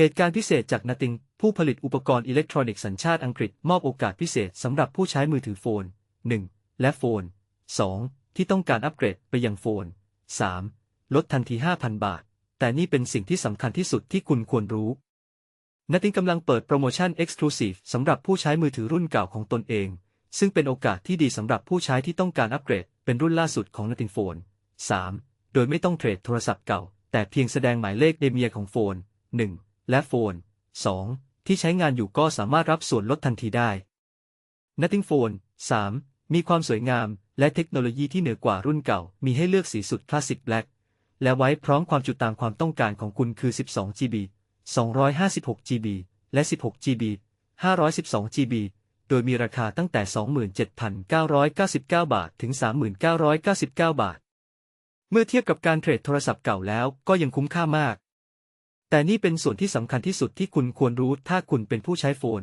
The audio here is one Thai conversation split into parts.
เหตุการณ์พิเศษจากนาติง ผู้ผลิตอุปกรณ์อิเล็กทรอนิกส์สัญชาติอังกฤษมอบโอกาสพิเศษสำหรับผู้ใช้มือถือโฟน 1 และโฟน 2 ที่ต้องการอัปเกรดไปยังโฟน 3 ลดทันที 5,000 บาท แต่นี่เป็นสิ่งที่สำคัญที่สุดที่คุณควรรู้นาติงกำลังเปิดโปรโมชั่น Exclusive สำหรับผู้ใช้มือถือรุ่นเก่าของตนเอง ซึ่งเป็นโอกาสที่ดีสำหรับผู้ใช้ที่ต้องการอัปเกรด เป็นรุ่นล่าสุดของนาติงโฟน 3 โดยไม่ต้องเทรดโทรศัพท์เก่า แต่เพียงแสดงหมายเลขเดเมียของโฟน 1 และโฟน 2 ที่ใช้งานอยู่ก็สามารถรับส่วนลดทันทีได้ Nothing Phone 3 มีความสวยงาม และเทคโนโลยีที่เหนือกว่ารุ่นเก่า มีให้เลือกสีสุดคลาสสิกแบล็กและไว้พร้อมความจุตามความต้องการของคุณคือ 12 GB 256 GB และ 16 GB 512 GB โดยมีราคาตั้งแต่ 27,999 บาท ถึง 3999 บาท เมื่อเทียบกับการเทรดโทรศัพท์เก่าแล้วก็ยังคุ้มค่ามาก แต่นี่เป็นส่วนที่สำคัญที่สุดที่คุณควรรู้ถ้าคุณเป็นผู้ใช้โฟน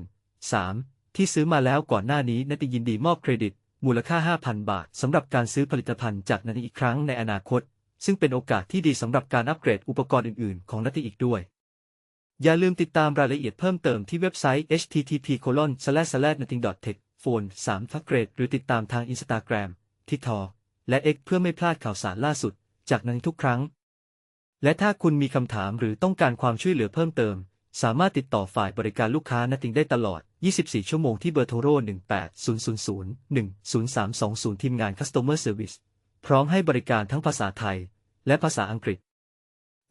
3 ที่ซื้อมาแล้วก่อนหน้านี้นติยินดีมอบเครดิต มูลค่า 5,000 บาทสำหรับการซื้อผลิตภัณฑ์จากนันติอีกครั้งในอนาคต ซึ่งเป็นโอกาสที่ดีสำหรับการอัปเกรดอุปกรณ์อื่น ๆ ของนัติอีกด้วย อย่าลืมติดตามรายละเอียดเพิ่มเติมที่เว็บไซต์ http://nating.tech โฟน3ฟักเกรดหรือติดตามทาง Instagram TikTok และ X เพื่อไม่พลาดข่าวสารล่าสุด จากนั้นทุกครั้ง และถ้าคุณมีคำถามหรือต้องการความช่วยเหลือเพิ่มเติม สามารถติดต่อฝ่ายบริการลูกค้านัติงได้ตลอด 24 ชั่วโมงที่เบอร์โทร 18000-10320 ทีมงาน Customer Service พร้อมให้บริการทั้งภาษาไทย และภาษาอังกฤษ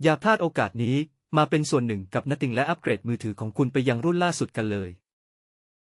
อย่าพลาดโอกาสนี้ มาเป็นส่วนหนึ่งกับนัติงและอัปเกรดมือถือของคุณไปยังรุ่นล่าสุดกันเลย